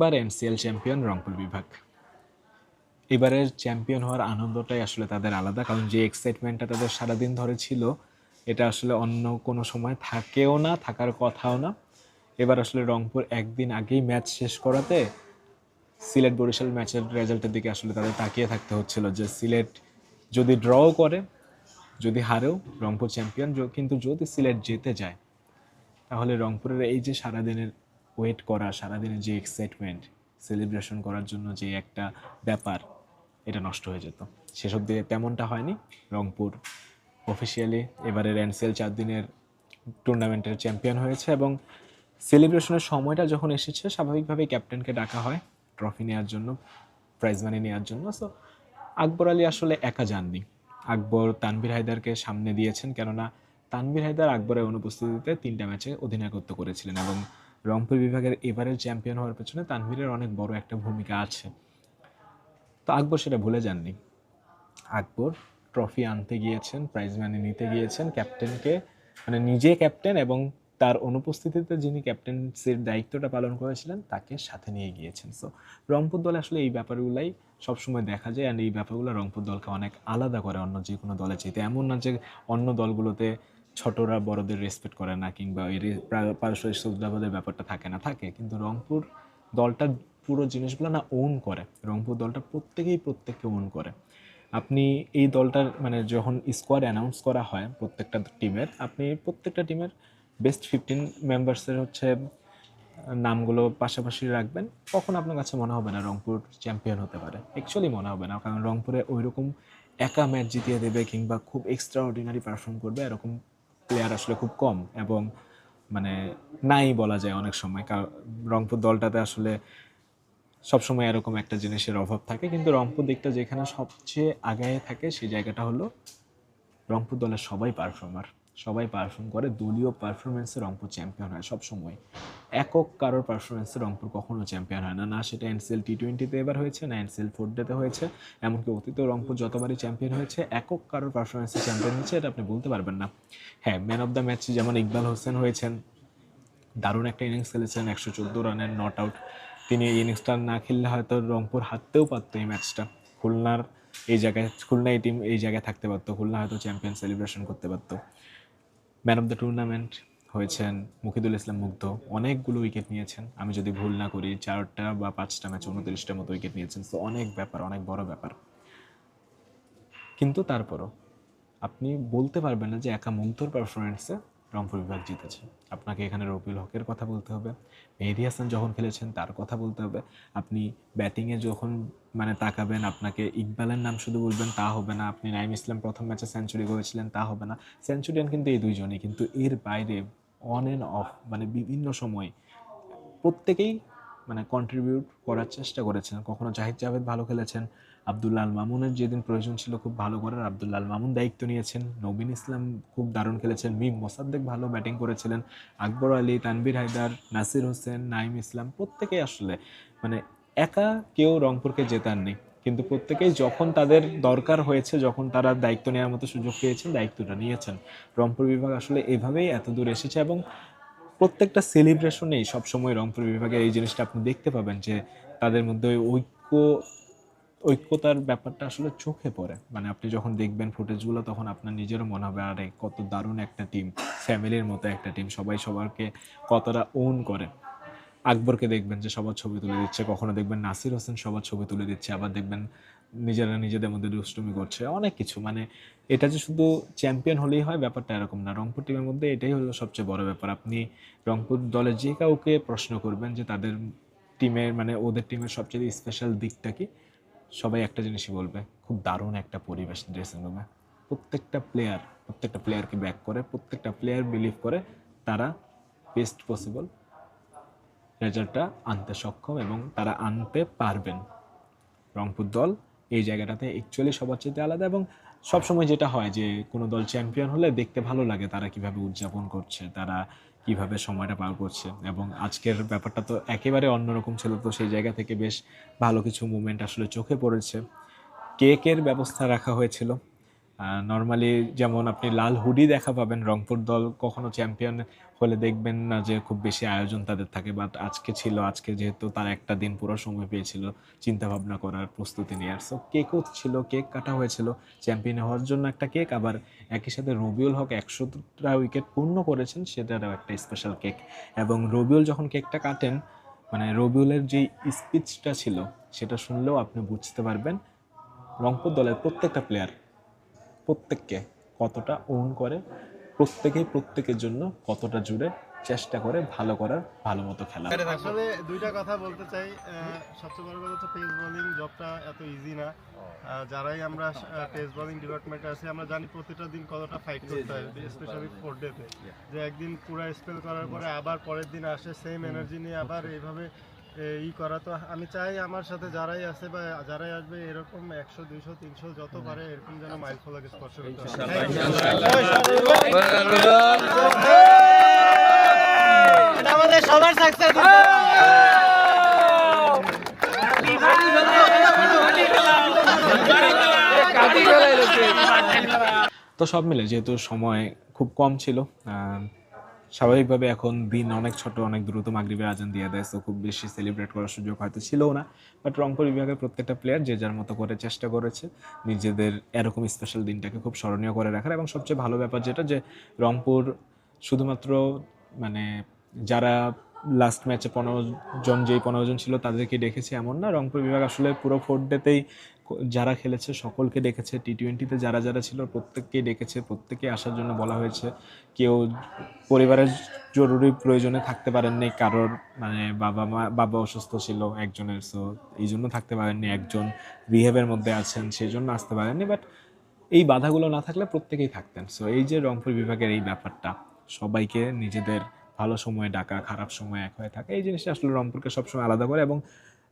পাঁচবার NCL champion Rangpur বিভাগ। এবারের চ্যাম্পিয়ন হওয়ার আনন্দটাই আসলে তাদের আলাদা, কারণ যে এক্সাইটমেন্টটা তাদের সারাদিন ধরে ছিল, এটা আসলে অন্য কোনো সময় থাকেও না, থাকার কথাও না। এবার আসলে রংপুর একদিন আগেই ম্যাচ শেষ করাতে সিলেট বরিশাল ম্যাচের রেজাল্টের দিকে আসলে তাদের তাকিয়ে থাকতে হচ্ছিল যে সিলেট যদি ড্রও করে, যদি হারেও রংপুর চ্যাম্পিয়ন, কিন্তু যদি সিলেট জিতে যায়, তাহলে রংপুরের এই যে সারাদিনের ওয়েট করা, সারাদিনের যে এক্সাইটমেন্ট সেলিব্রেশন করার জন্য যে একটা ব্যাপার, এটা নষ্ট হয়ে যেত। সেসব দিয়ে তেমনটা হয়নি। রংপুর অফিসিয়ালি এবারের এনসিএল চার দিনের টুর্নামেন্টের চ্যাম্পিয়ন হয়েছে এবং সেলিব্রেশনের সময়টা যখন এসেছে, স্বাভাবিকভাবেই ক্যাপ্টেনকে ডাকা হয় ট্রফি নেওয়ার জন্য প্রাইজ মানি নেওয়ার জন্য। সো আকবর আলী আসলে একা যাননি। আকবর তানভীর হায়দারকে সামনে দিয়েছেন, কেননা তানভীর হায়দার আকবরের অনুপস্থিতিতে তিনটা ম্যাচে অধিনায়কত্ব করেছিলেন এবং রংপুর বিভাগের এবারের চ্যাম্পিয়ন হওয়ার পেছনে তানভীরের অনেক বড় একটা ভূমিকা আছে। তো আকবর সেটা ভুলে যাননি। আকবর ট্রফি আনতে গিয়েছেন প্রাইজ মানি নিতে গিয়েছেন ক্যাপ্টেনকে মানে নিজে ক্যাপ্টেন এবং তার অনুপস্থিতিতে যিনি ক্যাপ্টেন্সির দায়িত্বটা পালন করেছিলেন, তাকে সাথে নিয়ে গিয়েছেন। সো রংপুর দলে আসলে এই ব্যাপারগুলাই সবসময় দেখা যায় অ্যান্ড এই ব্যাপারগুলো রংপুর দলকে অনেক আলাদা করে অন্য যে কোনো দলে যেতে এমন না যে অন্য দলগুলোতে ছোটরা বড়দের রেসপেক্ট করে না কিংবা এই রে- প্রা- পারস্পরিক শ্রদ্ধাবোধের ব্যাপারটা থাকে না, থাকে। কিন্তু রংপুর দলটা পুরো জিনিসগুলো না ওন করে। রংপুর দলটা প্রত্যেকেই প্রত্যেককে ওন করে। আপনি এই দলটার মানে যখন স্কোয়াড অ্যানাউন্স করা হয় প্রত্যেকটা টিমের আপনি প্রত্যেকটা টিমের বেস্ট ফিফটিন মেম্বার্সের হচ্ছে নামগুলো পাশাপাশি রাখবেন। কখন আপনার কাছে মনে হবে না রংপুর চ্যাম্পিয়ন হতে পারে। অ্যাকচুয়ালি মনে হবে না, কারণ রংপুরে ওইরকম একা ম্যাচ জিতিয়ে দেবে কিংবা খুব এক্সট্রা অর্ডিনারি পারফর্ম করবে, এরকম প্লেয়ার আসলে খুব কম এবং মানে নাই বলা যায় অনেক সময়। কারণ রংপুর দলটাতে আসলে সবসময় এরকম একটা জিনিসের অভাব থাকে। কিন্তু রংপুর দিকটা যেখানে সবচেয়ে আগায় থাকে সেই জায়গাটা হলো রংপুর দলের সবাই পারফর্মার সবাই পারফর্ম করে, দলীয় পারফরমেন্সে রংপুর চ্যাম্পিয়ন হয় সবসময়। একক কারোর পারফরমেন্সে রংপুর কখনো চ্যাম্পিয়ন হয় না। না, সেটা এনসিএল টি টোয়েন্টিতে এবার হয়েছে, না এনসিএল ফোর ডেতে হয়েছে, এমনকি অতীতেও রংপুর যতবারই চ্যাম্পিয়ন হয়েছে, একক কারোর পারফরমেন্সে চ্যাম্পিয়ন হয়েছে, এটা আপনি বলতে পারবেন না। হ্যাঁ ম্যান অফ দ্য ম্যাচ যেমন ইকবাল হোসেন হয়েছেন, দারুণ একটা ইনিংস খেলেছেন, একশো চোদ্দ রানের নট আউট তিনি ইনিংসটা না খেললে হয়তো রংপুর হারতেও পারতো এই ম্যাচটা খুলনার এই জায়গায় খুলনা এই টিম এই জায়গায় থাকতে পারতো, খুলনা হয়তো চ্যাম্পিয়ন সেলিব্রেশন করতে পারতো। ম্যান অফ দ্য টুর্নামেন্ট হয়েছেন মুখিদুল ইসলাম মুগ্ধ। অনেকগুলো উইকেট নিয়েছেন। আমি যদি ভুল না করি, চারটা বা পাঁচটা ম্যাচ উনত্রিশটা মতো উইকেট নিয়েছেন। তো অনেক ব্যাপার, অনেক বড় ব্যাপার। কিন্তু তারপরও আপনি বলতে পারবেন না যে একা মুগ্ধর পারফরমেন্সে রংপুর বিভাগ জিতেছে। আপনাকে এখানে রবিউল হকের কথা বলতে হবে। মেহেদি হাসান যখন খেলেছেন, তার কথা বলতে হবে। আপনি ব্যাটিংয়ে যখন মানে তাকাবেন, আপনাকে ইকবালের নাম শুধু বলবেন, তা হবে না। আপনি নাইম ইসলাম প্রথম ম্যাচে সেঞ্চুরি করেছিলেন, তা হবে না। সেঞ্চুরিয়ান কিন্তু এই দুইজনই। কিন্তু এর বাইরে অন অ্যান্ড অফ মানে বিভিন্ন সময় প্রত্যেকেই মানে কন্ট্রিবিউট করার চেষ্টা করেছেন। কখনো জাহিদ জাভেদ ভালো খেলেছেন আবদুল্লাহ আল মামুনের যেদিন প্রয়োজন ছিল খুব ভালো করার, আবদুল্লাহ আল মামুন দায়িত্ব নিয়েছেন। নবীন ইসলাম খুব দারুণ খেলেছেন। মিম মোসাদ্দেক ভালো ব্যাটিং করেছিলেন। আকবর আলী, তানভীর হায়দার, নাসির হোসেন নাইম ইসলাম প্রত্যেকেই আসলে মানে একা কেউ রংপুরকে জেতাননি কিন্তু প্রত্যেকেই যখন তাদের দরকার হয়েছে, যখন তারা দায়িত্ব নেওয়ার মতো সুযোগ পেয়েছেন, দায়িত্বটা নিয়েছেন। রংপুর বিভাগ আসলে এভাবেই এত দূর এসেছে এবং প্রত্যেকটা সেলিব্রেশনেই সবসময় রংপুর বিভাগের এই জিনিসটা আপনি দেখতে পাবেন যে তাদের মধ্যে ঐক্য ঐক্যতার ব্যাপারটা আসলে চোখে পড়ে। মানে আপনি যখন দেখবেন ফুটেজগুলো তখন আপনার নিজেরও মনে হবে, আরে, কত দারুণ একটা টিম ফ্যামিলির মতো একটা টিম সবাই সবারকে কতটা ওন করে। আকবরকে দেখবেন যে সবার ছবি তুলে দিচ্ছে, কখনো দেখবেন নাসির হোসেন সবার ছবি তুলে দিচ্ছে, আবার দেখবেন নিজেরা নিজেদের মধ্যে দুষ্টুমি করছে, অনেক কিছু। মানে এটা যে শুধু চ্যাম্পিয়ন হলেই হয়, ব্যাপারটা এরকম না। রংপুর টিমের মধ্যে এটাই হলো সবচেয়ে বড় ব্যাপার। আপনি রংপুর দলের যে কাউকে প্রশ্ন করবেন যে তাদের টিমের মানে ওদের টিমের সবচেয়ে স্পেশাল দিকটা কি সবাই একটা জিনিসই বলবে, খুব দারুণ একটা পরিবেশ ড্রেসিং রুমে প্রত্যেকটা প্লেয়ার প্রত্যেকটা প্লেয়ারকে ব্যাক করে, প্রত্যেকটা প্লেয়ার বিলিভ করে তারা বেস্ট পসিবল রেজাল্টটা আনতে সক্ষম এবং তারা আনতে পারবেন। রংপুর দল এই জায়গাটাতে অ্যাকচুয়ালি সবার চেয়ে আলাদা এবং সবসময় যেটা হয় যে কোনো দল চ্যাম্পিয়ন হলে দেখতে ভালো লাগে তারা কীভাবে উদযাপন করছে, তারা কীভাবে সময়টা পার করছে। এবং আজকের ব্যাপারটা তো একেবারে অন্যরকম ছিল। তো সেই জায়গা থেকে বেশ ভালো কিছু মুভমেন্ট আসলে চোখে পড়েছে। কেকের ব্যবস্থা রাখা হয়েছিল। নর্মালি যেমন আপনি লাল হুডি দেখা পাবেন, রংপুর দল কখনো চ্যাম্পিয়ন হলে দেখবেন না যে খুব বেশি আয়োজন তাদের থাকে বাট আজকে ছিল, আজকে যেহেতু তারা একটা দিন পুরো সময় পেয়েছিল চিন্তা ভাবনা করার প্রস্তুতি নেওয়ার সো কেকও ছিল কেক কাটা হয়েছিল চ্যাম্পিয়ন হওয়ার জন্য একটা কেক আবার একই সাথে রবিউল হক একশোটা উইকেট পূর্ণ করেছেন, সেটারও একটা স্পেশাল কেক এবং রবিউল যখন কেকটা কাটেন মানে রবিউলের যে স্পিচটা ছিল, সেটা শুনলেও আপনি বুঝতে পারবেন, রংপুর দলের প্রত্যেকটা প্লেয়ার প্রত্যেককে কতটা ওন করে প্রত্যেকেই প্রত্যেকের জন্য কতটা জুড়ে চেষ্টা করে ভালো করার ভালো মতো খেলা। আসলে দুইটা কথা বলতে চাই আহ, সবচেয়ে বড় কথা হচ্ছে পেস বোলিং জবটা এত ইজি না। যারাই আমরা পেস বোলিং ডিপার্টমেন্টে আছি আমরা জানি প্রতিটা দিন কতটা ফাইট করতে হয় স্পেশালি ফোর ডেতে যে একদিন পুরো স্পেল করার পরে আবার পরের দিন আসে সেম এনার্জি নিয়ে আবার এইভাবে ই করা। তো আমি চাই আমার সাথে যারাই আছে বা যারাই আসবে এরকম একশো দুইশো তিনশো যত পারে এরকম যেন মাইল ফলকে স্পর্শ করতে আমাদের সবার সাকসেস তো সব মিলে যেহেতু সময় খুব কম ছিল আহ, স্বাভাবিকভাবে এখন দিন অনেক ছোট, অনেক দ্রুত মাগরীবের আজান দিয়ে দেয়, তো খুব বেশি সেলিব্রেট করার সুযোগ হয়তো ছিলও না। বাট রংপুর বিভাগের প্রত্যেকটা প্লেয়ার যে যার মতো করে চেষ্টা করেছে, নিজেদের এরকম স্পেশাল দিনটাকে খুব স্মরণীয় করে রাখার। এবং সবচেয়ে ভালো ব্যাপার যেটা যে রংপুর শুধুমাত্র মানে যারা লাস্ট ম্যাচে পনেরো জন, যেই পনেরো জন ছিল তাদেরকে ডেকেছে এমন না। রংপুর বিভাগ আসলে পুরো ফোর ডেতেই যারা খেলেছে, সকলকে ডেকেছে টি টোয়েন্টিতে যারা যারা ছিল, প্রত্যেককেই ডেকেছে প্রত্যেকে আসার জন্য বলা হয়েছে। কেউ পরিবারের জরুরি প্রয়োজনে থাকতে পারেননি। কারোর মানে বাবা মা, বাবা অসুস্থ ছিল একজনের সো এই জন্য থাকতে পারেননি। একজন রিহেবের মধ্যে আছেন সেই জন্য আসতে পারেননি। বাট এই বাধাগুলো না থাকলে প্রত্যেকেই থাকতেন। সো এই যে রংপুর বিভাগের এই ব্যাপারটা, সবাইকে নিজেদের ভালো সময় ডাকা, খারাপ সময় এক হয়ে থাকা, এই জিনিসটা আসলে রংপুরকে সবসময় আলাদা করে এবং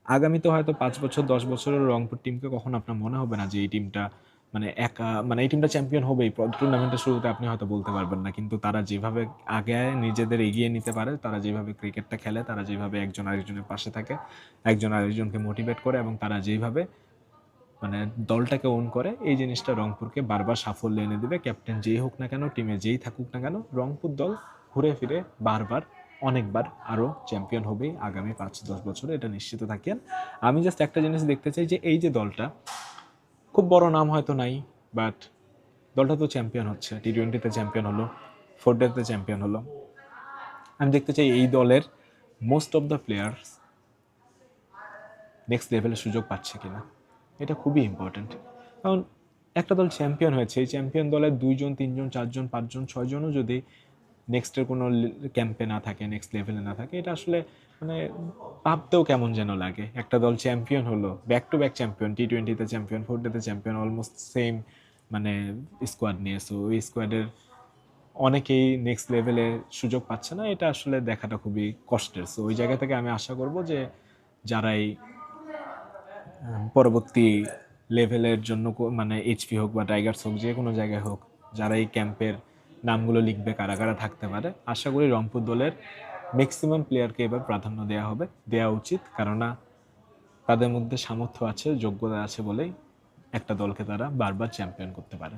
আগামীতে হয়তো পাঁচ বছর, দশ বছরের রংপুর টিমকে কখনো আপনার মনে হবে না যে এই টিমটা মানে একা মানে এই টিমটা চ্যাম্পিয়ন হবেই। টুর্নামেন্টের শুরুতে আপনি হয়তো বলতে পারবেন না, কিন্তু তারা যেভাবে আগে নিজেদের এগিয়ে নিতে পারে, তারা যেভাবে ক্রিকেটটা খেলে, তারা যেভাবে একজন আরেকজনের পাশে থাকে, একজন আরেকজনকে মোটিভেট করে এবং তারা যেভাবে মানে দলটাকে ওন করে, এই জিনিসটা রংপুরকে বারবার সাফল্য এনে দেবে। ক্যাপ্টেন যেই হোক না কেন টিমে যেই থাকুক না কেন, রংপুর দল ঘুরে ফিরে বারবার, অনেকবার আরও চ্যাম্পিয়ন হবেই আগামী পাঁচ দশ বছরে, এটা নিশ্চিত থাকেন। আমি জাস্ট একটা জিনিস দেখতে চাই যে এই যে দলটা, খুব বড় নাম হয়তো নাই বাট দলটা তো চ্যাম্পিয়ন হচ্ছে টি টোয়েন্টিতে চ্যাম্পিয়ন হলো ফোর ডেতে চ্যাম্পিয়ন হলো। আমি দেখতে চাই এই দলের most of the players next লেভেলের সুযোগ পাচ্ছে কিনা। এটা খুবই ইম্পর্ট্যান্ট কারণ একটা দল চ্যাম্পিয়ন হয়েছে, এই চ্যাম্পিয়ন দলের দুইজন, তিনজন, চারজন, পাঁচজন, ছয়জনও যদি নেক্সটের কোনো ক্যাম্পে না থাকে, নেক্সট লেভেলে না থাকে, এটা আসলে মানে ভাবতেও কেমন যেন লাগে। একটা দল চ্যাম্পিয়ন হলো back to back champion T টোয়েন্টিতে চ্যাম্পিয়ন ফোর ডেতে চ্যাম্পিয়ন অলমোস্ট সেম মানে স্কোয়াড নিয়ে। সো ওই স্কোয়াডের অনেকেই নেক্সট লেভেলে সুযোগ পাচ্ছে না, এটা আসলে দেখাটা খুবই কষ্টের। সো ওই জায়গা থেকে আমি আশা করব যে যারাই পরবর্তী লেভেলের জন্য মানে এইচপি হোক বা টাইগার্স হোক, যে কোনো জায়গায় হোক যারা এই ক্যাম্পের নামগুলো লিখবে কারা কারা থাকতে পারে। আশা করি রংপুর দলের ম্যাক্সিমাম প্লেয়ারকে এবার প্রাধান্য দেওয়া হবে দেওয়া উচিত। কেননা তাদের মধ্যে সামর্থ্য আছে, যোগ্যতা আছে বলেই একটা দলকে তারা বারবার চ্যাম্পিয়ন করতে পারে।